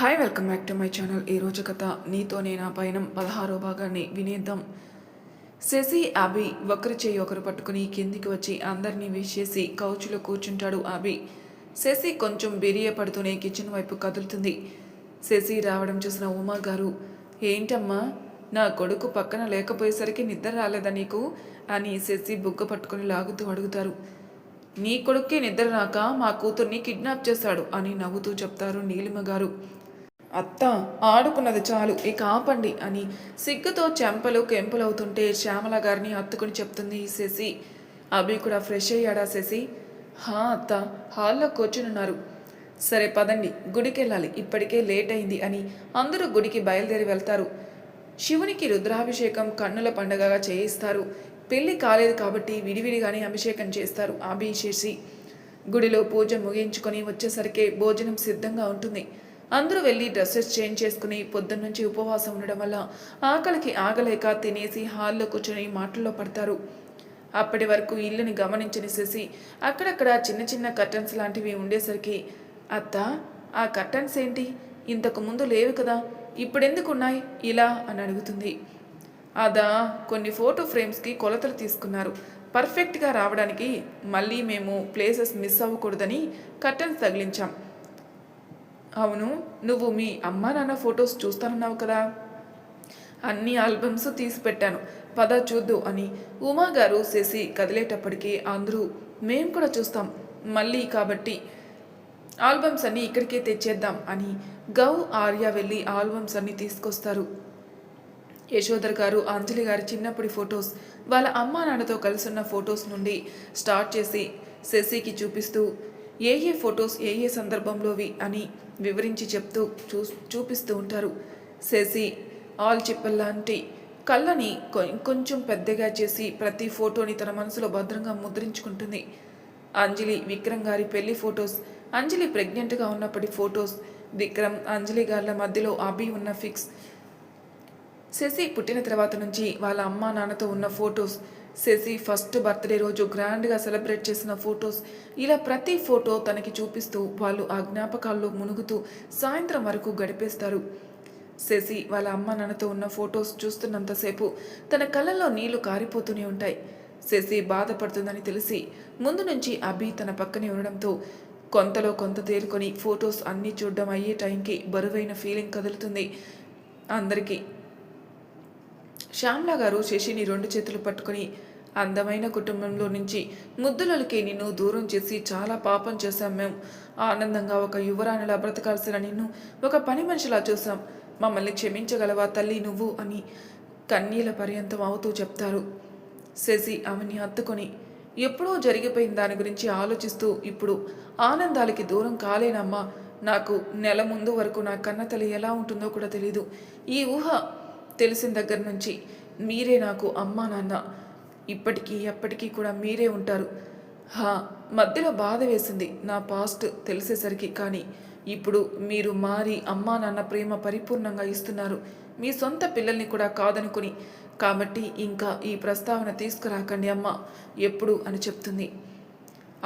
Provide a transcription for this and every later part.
Hi welcome back to my channel. ఈరోజు కథ నీతో నేను ఆ పయనం పదహారో భాగాన్ని వినేద్దాం. శశి అభి ఒకరి చేయి ఒకరు పట్టుకుని కిందికి వచ్చి అందరినీ వేసేసి చేసి కౌచులో కూర్చుంటాడు అభి. శశి కొంచెం బిరియ పడుతూనే కిచెన్ వైపు కదులుతుంది. శశి రావడం చూసిన ఉమా గారు ఏంటమ్మా నా కొడుకు పక్కన లేకపోయేసరికి నిద్ర రాలేదా నీకు? అని శశి బుగ్గ పట్టుకుని లాగుతూ అడుగుతారు. నీ కొడుక్కి నిద్ర రాక మా కూతుర్ని కిడ్నాప్ చేశాడు అని నవ్వుతూ చెప్తారు నీలిమ గారు. అత్త ఆడుకున్నది చాలు ఇక ఆపండి అని సిగ్గుతో చెంపలు కెంపులవుతుంటే శ్యామల గారిని హత్తుకుని చెప్తుంది శశి. అభి కూడా ఫ్రెష్ అయ్యాడా శశి? హా అత్త హాల్లో కూర్చునున్నారు. సరే పదండి గుడికి వెళ్ళాలి ఇప్పటికే లేట్ అయింది అని అందరూ గుడికి బయలుదేరి వెళ్తారు. శివునికి రుద్రాభిషేకం కన్నుల పండగగా చేయిస్తారు. పెళ్ళి కాలేదు కాబట్టి విడివిడిగానే అభిషేకం చేస్తారు అభిషేసి గుడిలో పూజ ముగించుకొని వచ్చేసరికి భోజనం సిద్ధంగా ఉంటుంది. అందరూ వెళ్ళి డ్రెస్సెస్ చేంజ్ చేసుకుని పొద్దున్నుంచి ఉపవాసం ఉండడం వల్ల ఆకలికి ఆగలేక తినేసి హాల్లో కూర్చొని మాటల్లో పడతారు. అప్పటి వరకు ఇల్లుని గమనించని శశి అక్కడక్కడ చిన్న చిన్న కర్టన్స్ లాంటివి ఉండేసరికి అత్త ఆ కర్టన్స్ ఏంటి? ఇంతకు ముందు లేవు కదా ఇప్పుడెందుకున్నాయి? ఇలా అని అడుగుతుంది. అదా కొన్ని ఫోటో ఫ్రేమ్స్కి కొలతలు తీసుకున్నారు. పర్ఫెక్ట్గా రావడానికి మళ్ళీ మేము ప్లేసెస్ మిస్ అవ్వకూడదని కర్టన్స్ తగిలించాం. అవును నువ్వు మీ అమ్మా నాన్న ఫొటోస్ చూస్తానన్నావు కదా. అన్ని ఆల్బమ్స్ తీసి పెట్టాను. పద చూద్దు అని ఉమా గారు శశి కదిలేటప్పటికీ అందరూ మేం కూడా చూస్తాం. మళ్ళీ కాబట్టి ఆల్బమ్స్ అన్నీ ఇక్కడికే తెచ్చేద్దాం అని గౌ ఆర్య వెళ్ళి ఆల్బమ్స్ అన్నీ తీసుకొస్తారు. యశోధర్ గారు అంజలి గారి చిన్నప్పటి ఫొటోస్ వాళ్ళ అమ్మా నాన్నతో కలిసి ఉన్న ఫొటోస్ నుండి స్టార్ట్ చేసి శశికి చూపిస్తూ ఏ ఏ ఫొటోస్ ఏ ఏ సందర్భంలోవి అని వివరించి చెప్తూ చూ చూపిస్తూ ఉంటారు. శశి ఆల్ చిప్పల్లాంటి కళ్ళని కొ- కొంచెం పెద్దగా చేసి ప్రతి ఫోటోని తన మనసులో భద్రంగా ముద్రించుకుంటుంది. అంజలి విక్రమ్ గారి పెళ్ళి ఫొటోస్ అంజలి ప్రెగ్నెంట్గా ఉన్నప్పటి ఫొటోస్ విక్రమ్ అంజలి గార్ల మధ్యలో అభి ఉన్న ఫిక్స్. శశి పుట్టిన తర్వాత నుంచి వాళ్ళ అమ్మా నాన్నతో ఉన్న ఫొటోస్ శశి ఫస్ట్ బర్త్డే రోజు గ్రాండ్గా సెలబ్రేట్ చేసిన ఫొటోస్ ఇలా ప్రతి ఫోటో తనకి చూపిస్తూ వాళ్ళు ఆ జ్ఞాపకాల్లో మునుగుతూ సాయంత్రం వరకు గడిపేస్తారు. శశి వాళ్ళ అమ్మ నాన్నతో ఉన్న ఫొటోస్ చూస్తున్నంతసేపు తన కళ్ళల్లో నీళ్ళు కారిపోతూనే ఉంటాయి. శశి బాధపడుతుందని తెలిసి ముందు నుంచి అభి తన పక్కనే ఉండడంతో కొంతలో కొంత తేలుకొని ఫొటోస్ అన్నీ చూడడం అయ్యే టైంకి బరువైన ఫీలింగ్ కదులుతుంది. అందరికీ శ్యామ్లా గారు శశిని రెండు చేతులు పట్టుకొని అందమైన కుటుంబంలో నుంచి ముద్దులకి నిన్ను దూరం చేసి చాలా పాపం చేశాం మేము ఆనందంగా ఒక యువరాణిలా బ్రతకాల్సిన నిన్ను ఒక పని మనిషిలా చూసాం మమ్మల్ని క్షమించగలవా తల్లి నువ్వు అని కన్నీల పర్యంతం అవుతూ చెప్తారు. శశి ఆమెని హత్తుకొని ఎప్పుడో జరిగిపోయిన దాని గురించి ఆలోచిస్తూ ఇప్పుడు ఆనందాలకి దూరం కాలేనమ్మా. నాకు నెల ముందు వరకు నా కన్న తల్లి ఎలా ఉంటుందో కూడా తెలీదు. ఈ ఊహ తెలిసిన దగ్గర నుంచి మీరే నాకు అమ్మా నాన్న. ఇప్పటికీ ఎప్పటికీ కూడా మీరే ఉంటారు. హా మధ్యలో బాధ వేసింది నా పాస్ట్ తెలిసేసరికి కానీ ఇప్పుడు మీరు మారి అమ్మా నాన్న ప్రేమ పరిపూర్ణంగా ఇస్తున్నారు. మీ సొంత పిల్లల్ని కూడా కాదనుకుని కాబట్టి ఇంకా ఈ ప్రస్తావన తీసుకురాకండి అమ్మ ఎప్పుడు అని చెప్తుంది.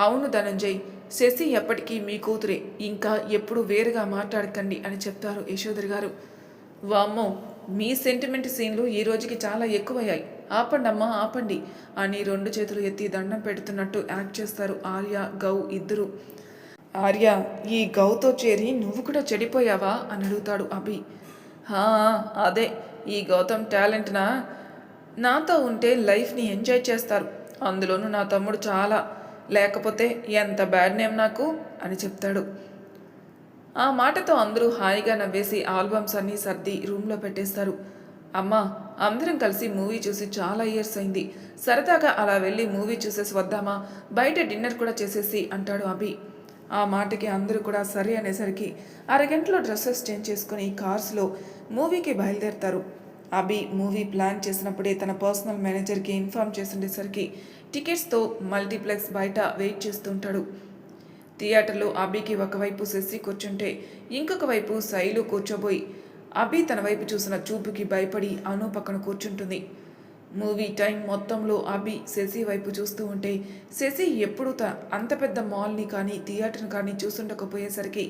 అవును ధనంజయ్ శశి ఎప్పటికీ మీ కూతురే ఇంకా ఎప్పుడు వేరుగా మాట్లాడకండి అని చెప్తారు యశోదరి గారు. వామ్మో మీ సెంటిమెంట్ సీన్లు ఈ రోజుకి చాలా ఎక్కువయ్యాయి. ఆపండి అమ్మా ఆపండి. అని రెండు చేతులు ఎత్తి దండం పెడుతున్నట్టు యాక్ట్ చేస్తారు ఆర్య గౌ ఇద్దరు. ఆర్య ఈ గౌతో చేరి నువ్వు కూడా చెడిపోయావా? అని అడుగుతాడు అభి. అదే. ఈ గౌతమ్ టాలెంట్నా? నాతో ఉంటే లైఫ్ని ఎంజాయ్ చేస్తారు. అందులోనూ నా తమ్ముడు చాలా. లేకపోతే ఎంత బ్యాడ్ నేమ్ నాకు? అని చెప్తాడు. ఆ మాటతో అందరూ హాయిగా నవ్వేసి ఆల్బమ్స్ అన్నీ సర్ది రూమ్లో పెట్టేస్తారు. అమ్మా అందరం కలిసి మూవీ చూసి చాలా ఇయర్స్ అయింది. సరదాగా అలా వెళ్ళి మూవీ చూసేసి వద్దామా? బయట డిన్నర్ కూడా చేసేసి అంటాడు అభి. ఆ మాటకి అందరూ కూడా సరే అనేసరికి అరగంటలో డ్రెస్సెస్ చేంజ్ చేసుకుని కార్స్లో మూవీకి బయలుదేరతారు. అభి మూవీ ప్లాన్ చేసినప్పుడే తన పర్సనల్ మేనేజర్కి ఇన్ఫామ్ చేసుండేసరికి టికెట్స్తో మల్టీప్లెక్స్ బయట వెయిట్ చేస్తుంటాడు థియేటర్లో అభికి ఒకవైపు శశి కూర్చుంటే ఇంకొక వైపు శైలు కూర్చోబోయి అభి తన వైపు చూసిన చూపుకి భయపడి అను పక్కన కూర్చుంటుంది. మూవీ టైం మొత్తంలో అభి శశి వైపు చూస్తూ ఉంటే శశి ఎప్పుడూ త అంత పెద్ద మాల్ని కానీ థియేటర్ని కానీ చూసుండకపోయేసరికి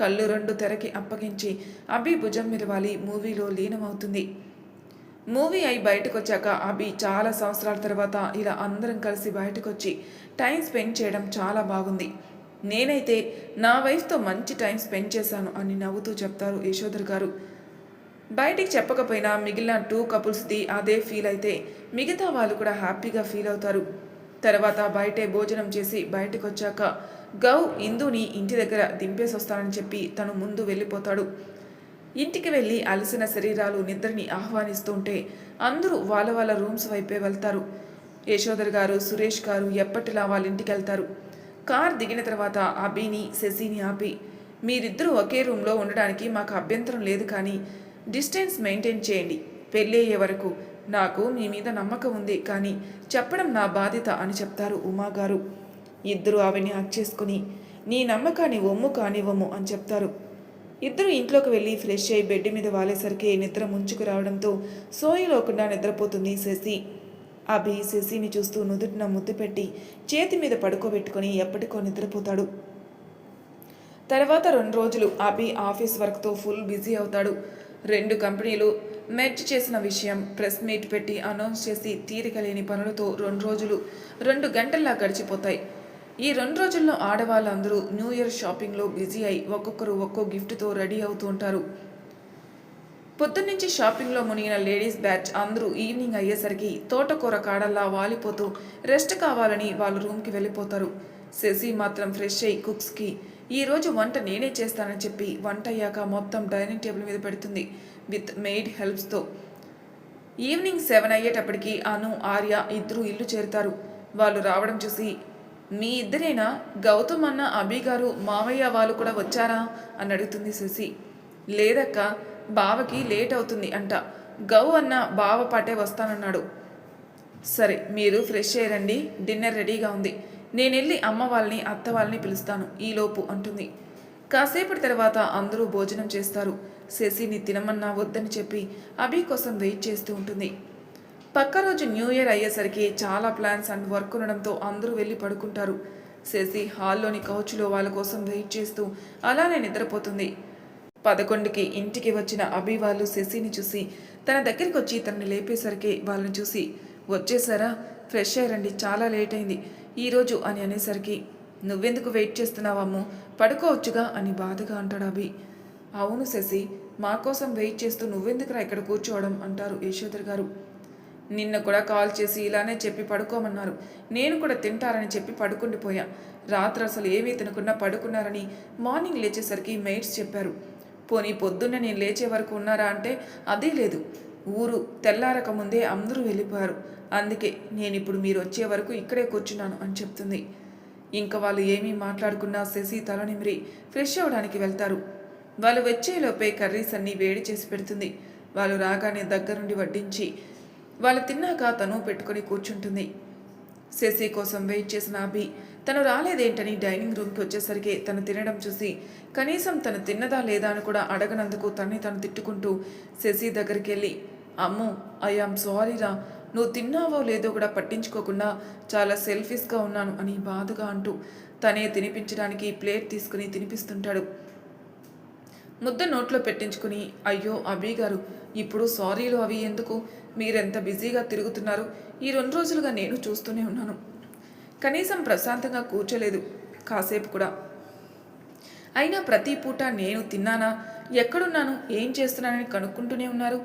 కళ్ళు రెండు తెరకి అప్పగించి అభి భుజం మీద వాలి మూవీలో లీనమవుతుంది. మూవీ అయి బయటకు వచ్చాక అభి చాలా సంవత్సరాల తర్వాత ఇలా అందరం కలిసి బయటకు వచ్చి టైం స్పెండ్ చేయడం చాలా బాగుంది. నేనైతే నా వైఫ్తో మంచి టైం స్పెండ్ చేశాను అని నవ్వుతూ చెప్తారు యశోధర్ గారు. బయటికి చెప్పకపోయినా మిగిలిన టూ కపుల్స్ది అదే ఫీల్ అయితే మిగతా వాళ్ళు కూడా హ్యాపీగా ఫీల్ అవుతారు. తర్వాత బయటే భోజనం చేసి బయటకు వచ్చాక గౌ ఇందుని ఇంటి దగ్గర దింపేసి వస్తానని చెప్పి తను ముందు వెళ్ళిపోతాడు. ఇంటికి వెళ్ళి అలసిన శరీరాలు నిద్రని ఆహ్వానిస్తుంటే అందరూ వాళ్ళ వాళ్ళ రూమ్స్ వైపే వెళ్తారు. యశోదర్ గారు సురేష్ గారు ఎప్పటిలా వాళ్ళ ఇంటికి వెళ్తారు కార్ దిగిన తర్వాత అభిని శశిని ఆపి మీరిద్దరూ ఒకే రూమ్లో ఉండడానికి మాకు అభ్యంతరం లేదు కానీ డిస్టెన్స్ మెయింటైన్ చేయండి. పెళ్ళి అయ్యే వరకు నాకు మీ మీద నమ్మకం ఉంది కానీ చెప్పడం నా బాధ్యత అని చెప్తారు ఉమా గారు. ఇద్దరు ఆవిని హక్ చేసుకుని నీ నమ్మకాన్ని ఒమ్ము కానివ్వము అని చెప్తారు. ఇద్దరు ఇంట్లోకి వెళ్ళి ఫ్రెష్ అయి బెడ్ మీద వాలేసరికి నిద్ర ముంచుకు రావడంతో సోయలోకుండా నిద్రపోతుంది శశి అభి శశిని చూస్తూ నుదుటిన ముద్దు పెట్టి చేతి మీద పడుకోబెట్టుకొని ఎప్పటికో నిద్రపోతాడు. తర్వాత రెండు రోజులు అభి ఆఫీస్ వర్క్తో ఫుల్ బిజీ అవుతాడు. రెండు కంపెనీలు మెర్జ్ చేసిన విషయం ప్రెస్ మీట్ పెట్టి అనౌన్స్ చేసి తీరిక లేని పనులతో రెండు రోజులు రెండు గంటల్లా గడిచిపోతాయి. ఈ రెండు రోజుల్లో ఆడవాళ్ళందరూ న్యూ ఇయర్ షాపింగ్లో బిజీ అయి ఒక్కొక్కరు ఒక్కో గిఫ్ట్తో రెడీ అవుతూ ఉంటారు. పొద్దున్నుంచి షాపింగ్లో మునిగిన లేడీస్ బ్యాచ్ అందరూ ఈవినింగ్ అయ్యేసరికి తోటకూర కాడల్లా వాలిపోతూ రెస్ట్ కావాలని వాళ్ళ రూమ్కి వెళ్ళిపోతారు. శశి మాత్రం ఫ్రెష్ అయ్యి కుక్స్కి ఈరోజు వంట నేనే చేస్తానని చెప్పి వంట అయ్యాక మొత్తం డైనింగ్ టేబుల్ మీద పెడుతుంది విత్ మెయిడ్ హెల్ప్స్తో. ఈవినింగ్ సెవెన్ అయ్యేటప్పటికి అను ఆర్య ఇద్దరు ఇల్లు చేరుతారు. వాళ్ళు రావడం చూసి మీ ఇద్దరేనా? గౌతమ్ అన్న అభి గారు మావయ్య వాళ్ళు కూడా వచ్చారా? అని అడుగుతుంది శశి. లేదక్క బావకి లేట్ అవుతుంది అంట. గౌ అన్న బావ పాటే వస్తానన్నాడు. సరే మీరు ఫ్రెష్ అయ్యండి. డిన్నర్ రెడీగా ఉంది. నేను వెళ్ళి అమ్మ వాళ్ళని అత్త వాళ్ళని పిలుస్తాను. ఈలోపు అంటుంది. కాసేపటి తర్వాత అందరూ భోజనం చేస్తారు. శశిని తినమన్నా వద్దని చెప్పి అభి కోసం వెయిట్ చేస్తూ ఉంటుంది. పక్క రోజు న్యూ ఇయర్ అయ్యేసరికి చాలా ప్లాన్స్ అండ్ వర్క్ ఉండడంతో అందరూ వెళ్ళి పడుకుంటారు. శశి హాల్లోని కౌచ్లో వాళ్ళ కోసం వెయిట్ చేస్తూ అలానే నిద్రపోతుంది. పదకొండుకి ఇంటికి వచ్చిన అభి వాళ్ళు శశిని చూసి తన దగ్గరికి వచ్చి తనని లేపేసరికి వాళ్ళని చూసి వచ్చేసారా? ఫ్రెష్ అయ్యారండి చాలా లేట్ అయింది. ఈరోజు అని అనేసరికి నువ్వెందుకు వెయిట్ చేస్తున్నావమ్మో పడుకోవచ్చుగా అని బాధగా అంటాడు అభి. అవును శశి మా కోసం వెయిట్ చేస్తూ నువ్వెందుకురా ఇక్కడ కూర్చోవడం? అంటారు యశోధర్ గారు. నిన్న కూడా కాల్ చేసి ఇలానే చెప్పి పడుకోమన్నారు. నేను కూడా తింటారని చెప్పి పడుకుండిపోయా. రాత్రి అసలు ఏమీ తినకుండా పడుకున్నారని మార్నింగ్ లేచేసరికి మెయిట్స్ చెప్పారు. పోనీ పొద్దున్న నేను లేచే వరకు ఉన్నారా అంటే అదే లేదు. ఊరు తెల్లారక ముందే అందరూ వెళ్ళిపోయారు. అందుకే నేను ఇప్పుడు మీరు వచ్చే వరకు ఇక్కడే కూర్చున్నాను అని చెప్తుంది. ఇంకా వాళ్ళు ఏమీ మాట్లాడుకున్నా శశి తలనిమిరి ఫ్రెష్ అవ్వడానికి వెళ్తారు. వాళ్ళు వచ్చేలోపే కర్రీస్ అన్నీ వేడి చేసి పెడుతుంది. వాళ్ళు రాగానే దగ్గరుండి వడ్డించి వాళ్ళు తిన్నాక తను పెట్టుకొని కూర్చుంటుంది. శశి కోసం వెయిట్ చేసిన అభి తను రాలేదేంటని డైనింగ్ రూమ్కి వచ్చేసరికి తను తినడం చూసి కనీసం తను తిన్నదా లేదా అని కూడా అడగనందుకు తన్ని తను తిట్టుకుంటూ శశి దగ్గరికి వెళ్ళి అమ్మో ఐఆమ్ సారీరా నువ్వు తిన్నావో లేదో కూడా పట్టించుకోకుండా చాలా సెల్ఫిష్గా ఉన్నాను అని బాధగా అంటూ తనే తినిపించడానికి ప్లేట్ తీసుకుని తినిపిస్తుంటాడు. ముద్ద నోట్లో పెట్టించుకుని అయ్యో అభి గారు ఇప్పుడు సారీలు అవి ఎందుకు? మీరెంత బిజీగా తిరుగుతున్నారు? ఈ రెండు రోజులుగా నేను చూస్తూనే ఉన్నాను. కనీసం ప్రశాంతంగా కూర్చోలేదు. కాసేపు కూడా. అయినా ప్రతి పూట నేను తిన్నానా? ఎక్కడున్నాను? ఏం చేస్తున్నానని కనుక్కుంటూనే ఉన్నారు.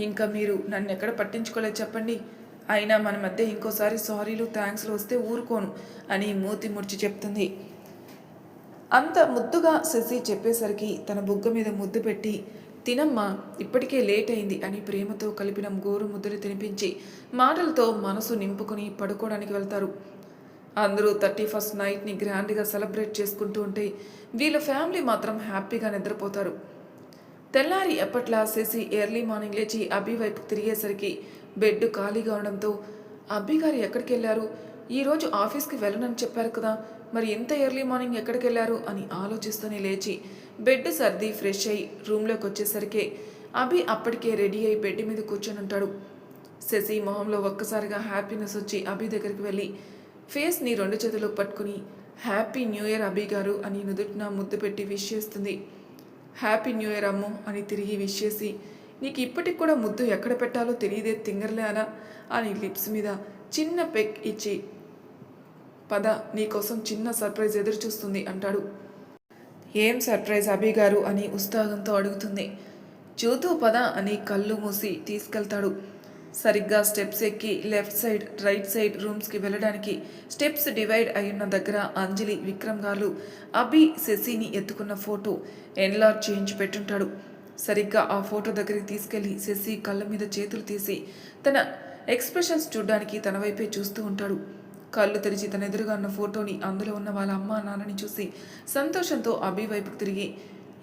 ఇంకా మీరు నన్ను ఎక్కడ పట్టించుకోలేదు చెప్పండి. అయినా మన మధ్య ఇంకోసారి సారీలు థ్యాంక్స్లు వస్తే ఊరుకోను అని మూతి ముడిచి చెప్తుంది. అంత ముద్దుగా శశి చెప్పేసరికి తన బుగ్గ మీద ముద్దు పెట్టి తినమ్మా ఇప్పటికే లేట్ అయింది అని ప్రేమతో కలిపిన గోరు ముద్దుని తినిపించి మాటలతో మనసు నింపుకొని పడుకోవడానికి వెళ్తారు. అందరూ థర్టీ ఫస్ట్ నైట్ని గ్రాండ్గా సెలబ్రేట్ చేసుకుంటూ ఉంటే వీళ్ళ ఫ్యామిలీ మాత్రం హ్యాపీగా నిద్రపోతారు. తెల్లారి ఎప్పట్లా శశి ఎర్లీ మార్నింగ్ లేచి అభి వైపు తిరిగేసరికి బెడ్ ఖాళీగా ఉండడంతో అబ్బి గారు ఎక్కడికి వెళ్ళారు ఈరోజు ఆఫీస్కి వెళ్ళనని చెప్పారు కదా మరి ఇంత ఎర్లీ మార్నింగ్ ఎక్కడికి వెళ్ళారు అని ఆలోచిస్తూనే లేచి బెడ్ సర్ది ఫ్రెష్ అయ్యి రూమ్లోకి వచ్చేసరికి అభి అప్పటికే రెడీ అయి బెడ్ మీద కూర్చొని ఉంటాడు శశి మొహంలో ఒక్కసారిగా హ్యాపీనెస్ వచ్చి అభి దగ్గరికి వెళ్ళి ఫేస్ని రెండు చేతులు పట్టుకుని హ్యాపీ న్యూ ఇయర్ అభి గారు అని నుదుటిన ముద్దు పెట్టి విష్ చేస్తుంది. హ్యాపీ న్యూ ఇయర్ అమ్ము అని తిరిగి విష్ చేసి నీకు ఇప్పటికి కూడా ముద్దు ఎక్కడ పెట్టాలో తెలియదే తింగర్లేనా అని లిప్స్ మీద చిన్న పెక్ ఇచ్చి పద నీకోసం చిన్న సర్ప్రైజ్ ఎదురు చూస్తుంది అంటాడు. ఏం సర్ప్రైజ్ అభి గారు అని ఉత్సాహంతో అడుగుతుంది. చూతూ పద అని కళ్ళు మూసి తీసుకెళ్తాడు. సరిగ్గా స్టెప్స్ ఎక్కి లెఫ్ట్ సైడ్ రైట్ సైడ్ రూమ్స్కి వెళ్ళడానికి స్టెప్స్ డివైడ్ అయ్యున్న దగ్గర అంజలి విక్రమ్ గారు అభి శశిని ఎత్తుకున్న ఫోటో ఎన్లార్జ్ చేయించి పెట్టుంటాడు. సరిగ్గా ఆ ఫోటో దగ్గరికి తీసుకెళ్ళి శశి కళ్ళ మీద చేతులు తీసి తన ఎక్స్ప్రెషన్స్ చూడడానికి తన వైపే చూస్తూ ఉంటాడు. కళ్ళు తెరిచి తన ఎదురుగా ఉన్న ఫోటోని అందులో ఉన్న వాళ్ళ అమ్మ నాన్నని చూసి సంతోషంతో అభి వైపుకు తిరిగి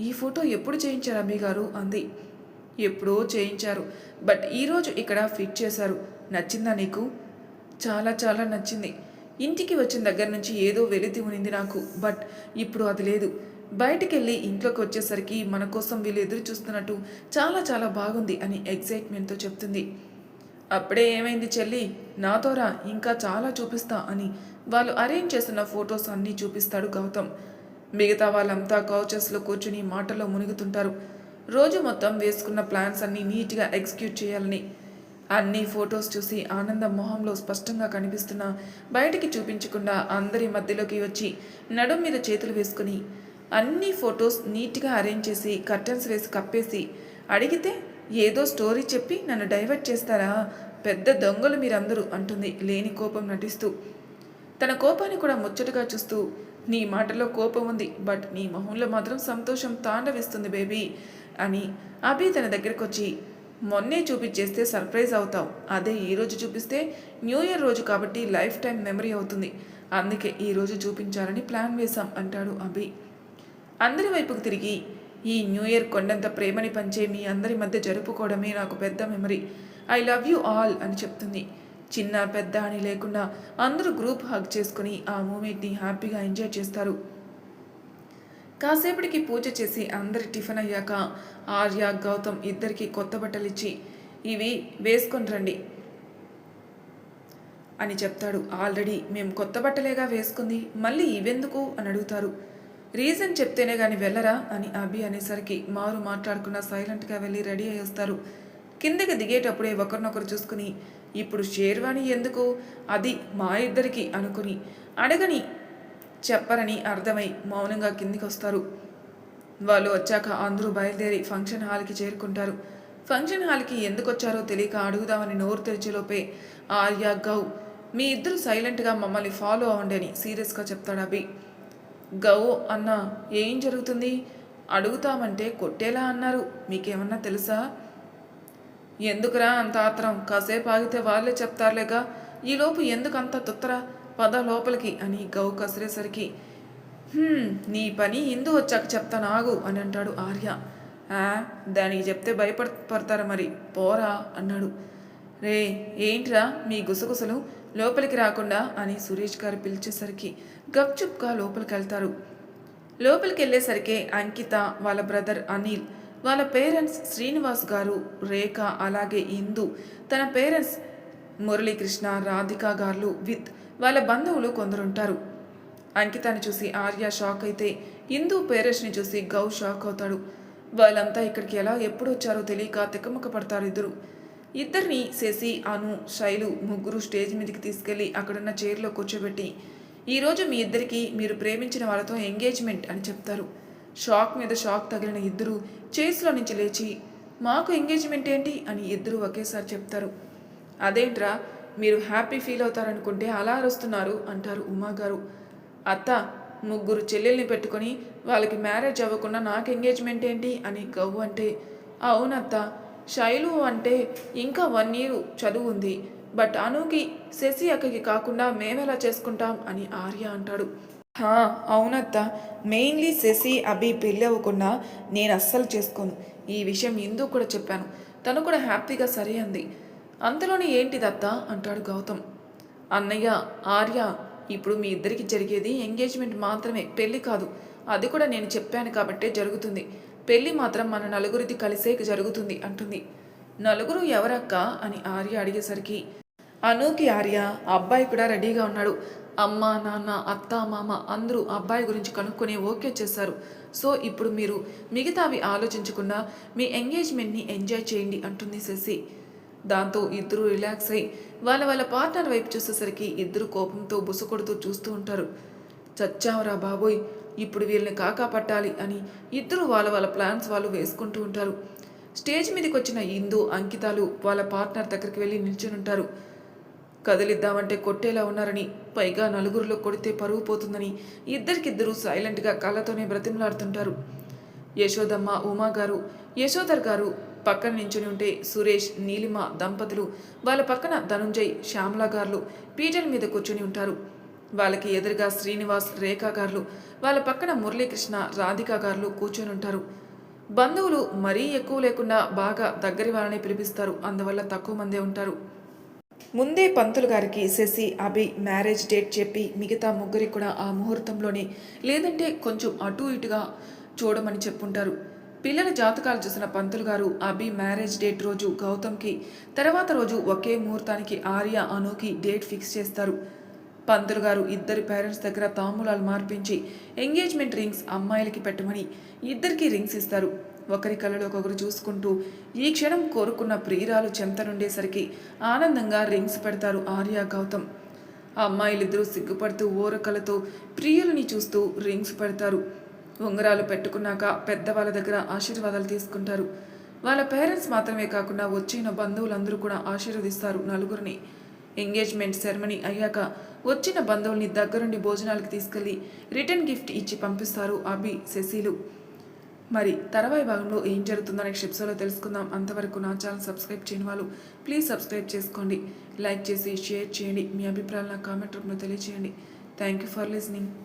ఈ ఫోటో ఎప్పుడు చేయించారు అభి గారు? అంది. ఎప్పుడో చేయించారు. బట్ ఈరోజు ఇక్కడ ఫిట్ చేశారు. నచ్చిందా నీకు? చాలా చాలా నచ్చింది. ఇంటికి వచ్చిన దగ్గర నుంచి ఏదో వెలితి ఉనింది నాకు. బట్ ఇప్పుడు అది లేదు. బయటికి వెళ్ళి ఇంట్లోకి వచ్చేసరికి మన కోసం వీళ్ళు ఎదురు చూస్తున్నట్టు చాలా చాలా బాగుంది అని ఎగ్జైట్మెంట్తో చెప్తుంది. అప్పుడే ఏమైంది చెల్లి? నాతోరా ఇంకా చాలా చూపిస్తా అని వాళ్ళు అరేంజ్ చేస్తున్న ఫొటోస్ అన్నీ చూపిస్తాడు గౌతమ్. మిగతా వాళ్ళంతా కౌచెస్లో కూర్చుని మాటల్లో మునుగుతుంటారు. రోజు మొత్తం వేసుకున్న ప్లాన్స్ అన్నీ నీట్గా ఎగ్జిక్యూట్ చేయాలని. అన్ని ఫొటోస్ చూసి ఆనందం మొహంలో స్పష్టంగా కనిపిస్తున్న బయటికి చూపించకుండా అందరి మధ్యలోకి వచ్చి నడుం మీద చేతులు వేసుకుని అన్ని ఫొటోస్ నీట్గా అరేంజ్ చేసి కర్టన్స్ వేసి కప్పేసి అడిగితే ఏదో స్టోరీ చెప్పి నన్ను డైవర్ట్ చేస్తారా? పెద్ద దొంగలు మీరందరూ అంటుంది లేని కోపం నటిస్తూ. తన కోపాన్ని కూడా ముచ్చటగా చూస్తూ నీ మాటలో కోపం ఉంది బట్ నీ మొహంలో మాత్రం సంతోషం తాండవిస్తుంది బేబీ. అని అభి తన దగ్గరకు వచ్చి మొన్నే చూపించేస్తే సర్ప్రైజ్ అవుతావు. అదే ఈరోజు చూపిస్తే న్యూ ఇయర్ రోజు కాబట్టి లైఫ్ టైం మెమరీ అవుతుంది. అందుకే ఈరోజు చూపించాలని ప్లాన్ వేశాం అంటాడు అభి. అందరి వైపుకు తిరిగి ఈ న్యూ ఇయర్ కొండంత ప్రేమని పంచే మీ అందరి మధ్య జరుపుకోవడమే నాకు పెద్ద memory. I love you all అని చెప్తుంది. చిన్న పెద్ద అని లేకుండా అందరూ గ్రూప్ హగ్ చేసుకుని ఆ మూమెంట్ని హ్యాపీగా ఎంజాయ్ చేస్తారు. కాసేపటికి పూజ చేసి అందరి టిఫిన్ అయ్యాక ఆర్య గౌతమ్ ఇద్దరికి కొత్త బట్టలు ఇచ్చి ఇవి వేసుకొని రండి అని చెప్తాడు. ఆల్రెడీ మేము కొత్త బట్టలేగా వేసుకుంది. మళ్ళీ ఇవెందుకు? అని అడుగుతారు. రీజన్ చెప్తేనే కానీ వెళ్ళరా? అని అభి అనేసరికి మారు మాట్లాడకుండా సైలెంట్గా వెళ్ళి రెడీ అయ్యి వస్తారు. కిందకి దిగేటప్పుడే ఒకరినొకరు చూసుకుని ఇప్పుడు షేర్వాణి ఎందుకు? అది మా ఇద్దరికి అనుకుని అడగని చెప్పరని అర్థమై మౌనంగా కిందికి వస్తారు వాళ్ళు వచ్చాక అందరూ బయలుదేరి ఫంక్షన్ హాల్కి చేరుకుంటారు. ఫంక్షన్ హాల్కి ఎందుకు వచ్చారో తెలియక అడుగుదామని నోరు తెరిచేలోపే ఆర్య గౌ మీ ఇద్దరు సైలెంట్గా మమ్మల్ని ఫాలో అవ్వండి అని సీరియస్గా చెప్తాడు అభి. గౌ అన్న ఏం జరుగుతుంది? అడుగుతామంటే కొట్టేలా అన్నారు. మీకేమన్నా తెలుసా? ఎందుకురా అంత ఆత్రం? కాసేపు ఆగితే వాళ్ళే చెప్తారులేగా. ఈలోపు ఎందుకంత తుత్తరా? పద లోపలికి అని గౌ కసిరేసరికి నీ పని ఇందు వచ్చాక చెప్తాను ఆగు అని అంటాడు ఆర్య. దానికి చెప్తే భయపడ పడతారా మరి పోరా అన్నాడు. రే ఏంట్రా మీ గుసగుసలు? లోపలికి రాకుండా అని సురేష్ గారు పిలిచేసరికి గప్చుప్గా లోపలికి వెళ్తారు లోపలికి వెళ్ళేసరికి అంకిత వాళ్ళ బ్రదర్ అనిల్ వాళ్ళ పేరెంట్స్ శ్రీనివాస్ గారు రేఖ అలాగే ఇందు తన పేరెంట్స్ మురళీకృష్ణ రాధిక గారు విత్ వాళ్ళ బంధువులు కొందరుంటారు. అంకితాన్ని చూసి ఆర్య షాక్ అయితే ఇందు పేరెంట్స్ని చూసి గౌ షాక్ అవుతాడు వాళ్ళంతా ఇక్కడికి ఎలా ఎప్పుడు వచ్చారో తెలియక తిక్కముక్క పడతారు ఇద్దరు. ఇద్దరిని శశి అను శైలు ముగ్గురు స్టేజ్ మీదకి తీసుకెళ్ళి అక్కడున్న చైర్లో కూర్చోబెట్టి ఈరోజు మీ ఇద్దరికి మీరు ప్రేమించిన వాళ్ళతో ఎంగేజ్మెంట్ అని చెప్తారు. షాక్ మీద షాక్ తగిలిన ఇద్దరు చైర్స్లో నుంచి లేచి మాకు ఎంగేజ్మెంట్ ఏంటి? అని ఇద్దరు ఒకేసారి చెప్తారు. అదేంట్రా? మీరు హ్యాపీ ఫీల్ అవుతారనుకుంటే అలా అరుస్తున్నారు అంటారు ఉమాగారు అత్త ముగ్గురు చెల్లెల్ని పెట్టుకొని వాళ్ళకి మ్యారేజ్ అవ్వకుండా నాకు ఎంగేజ్మెంట్ ఏంటి అని గవ్వు అంటే అవునత్త శైలు అంటే ఇంకా వన్ ఇయర్ చదువు ఉంది. బట్ అనుకి శశి అక్కకి కాకుండా మేమెలా చేసుకుంటాం అని ఆర్య అంటాడు. హా అవునత్త మెయిన్లీ శశి అభి పెళ్ళి అవ్వకుండా నేను అస్సలు చేసుకోను. ఈ విషయం ఇందుకు కూడా చెప్పాను. తను కూడా హ్యాపీగా సరే అంది. అంతలోనే ఏంటిదత్త అంటాడు గౌతమ్. అన్నయ్య ఆర్య ఇప్పుడు మీ ఇద్దరికి జరిగేది ఎంగేజ్మెంట్ మాత్రమే పెళ్ళి కాదు. అది కూడా నేను చెప్పాను కాబట్టే జరుగుతుంది. పెళ్ళి మాత్రం మన నలుగురిది కలిసే జరుగుతుంది అంటుంది. నలుగురు ఎవరక్క? అని ఆర్య అడిగేసరికి అనూకి ఆర్య అబ్బాయి కూడా రెడీగా ఉన్నాడు. అమ్మ నాన్న అత్త మామ అందరూ అబ్బాయి గురించి కనుక్కొని ఓకే చేశారు. సో ఇప్పుడు మీరు మిగతావి ఆలోచించకుండా మీ ఎంగేజ్మెంట్ని ఎంజాయ్ చేయండి అంటుంది శశి. దాంతో ఇద్దరు రిలాక్స్ అయి వాళ్ళ వాళ్ళ పార్ట్నర్ వైపు చూసేసరికి ఇద్దరు కోపంతో బుసకొడుతూ చూస్తూ ఉంటారు. చచ్చావరా బాబోయ్ ఇప్పుడు వీళ్ళని కాకా పట్టాలి అని ఇద్దరు వాళ్ళ వాళ్ళ ప్లాన్స్ వాళ్ళు వేసుకుంటూ ఉంటారు. స్టేజ్ మీదకి వచ్చిన ఇందు అంకితాలు వాళ్ళ పార్ట్నర్ దగ్గరికి వెళ్ళి నిల్చుని ఉంటారు. కదిలిద్దామంటే కొట్టేలా ఉన్నారని పైగా నలుగురిలో కొడితే పరువు పోతుందని ఇద్దరికిద్దరు సైలెంట్గా కళ్ళతోనే బ్రతిమలాడుతుంటారు. యశోదమ్మ ఉమా గారు యశోధర్ గారు పక్కన నించుని ఉంటే సురేష్ నీలిమ దంపతులు వాళ్ళ పక్కన ధనుంజయ్ శ్యామల గారులు పీటల మీద కూర్చొని ఉంటారు. వాళ్ళకి ఎదురుగా శ్రీనివాస్ రేఖా గారులు వాళ్ళ పక్కన మురళీకృష్ణ రాధిక గారులు కూర్చొని ఉంటారు. బంధువులు మరీ ఎక్కువ లేకుండా బాగా దగ్గరి వాళ్ళని పిలిపిస్తారు. అందువల్ల తక్కువ మందే ఉంటారు. ముందే పంతులు గారికి శశి అభి మ్యారేజ్ డేట్ చెప్పి మిగతా ముగ్గురికి కూడా ఆ ముహూర్తంలోనే లేదంటే కొంచెం అటు ఇటుగా చూడమని చెప్పుంటారు. పిల్లల జాతకాలు చూసిన పంతులు గారు అభి మ్యారేజ్ డేట్ రోజు గౌతమ్కి తర్వాత రోజు ఒకే ముహూర్తానికి ఆర్య అనుకి డేట్ ఫిక్స్ చేస్తారు. పంతులు గారు ఇద్దరి పేరెంట్స్ దగ్గర తాంబూలాలు మార్పించి ఎంగేజ్మెంట్ రింగ్స్ అమ్మాయిలకి పెట్టమని ఇద్దరికి రింగ్స్ ఇస్తారు. ఒకరి కళ్ళలో ఒకరు చూసుకుంటూ ఈ క్షణం కోరుకున్న ప్రియురాలు చెంత నుండేసరికి ఆనందంగా రింగ్స్ పెడతారు ఆర్య గౌతమ్. అమ్మాయిలిద్దరూ సిగ్గుపడుతూ ఓరకలతో ప్రియులని చూస్తూ రింగ్స్ పెడతారు. ఉంగరాలు పెట్టుకున్నాక పెద్దవాళ్ళ దగ్గర ఆశీర్వాదాలు తీసుకుంటారు. వాళ్ళ పేరెంట్స్ మాత్రమే కాకుండా వచ్చిన బంధువులందరూ కూడా ఆశీర్వదిస్తారు నలుగురిని. ఎంగేజ్మెంట్ సెరమనీ అయ్యాక వచ్చిన బంధువుల్ని దగ్గరుండి భోజనాలకు తీసుకెళ్ళి రిటర్న్ గిఫ్ట్ ఇచ్చి పంపిస్తారు అభి శశీలు. మరి తర్వాయి భాగంలో ఏం జరుగుతుందో నెక్స్ట్ ఎపిసోడ్లో తెలుసుకుందాం. అంతవరకు నా ఛానల్ సబ్స్క్రైబ్ చేయని వాళ్ళు ప్లీజ్ సబ్స్క్రైబ్ చేసుకోండి. లైక్ చేసి షేర్ చేయండి. మీ అభిప్రాయాలు నా కామెంట్ రూపంలో తెలియజేయండి థ్యాంక్ యూ ఫర్ లిసనింగ్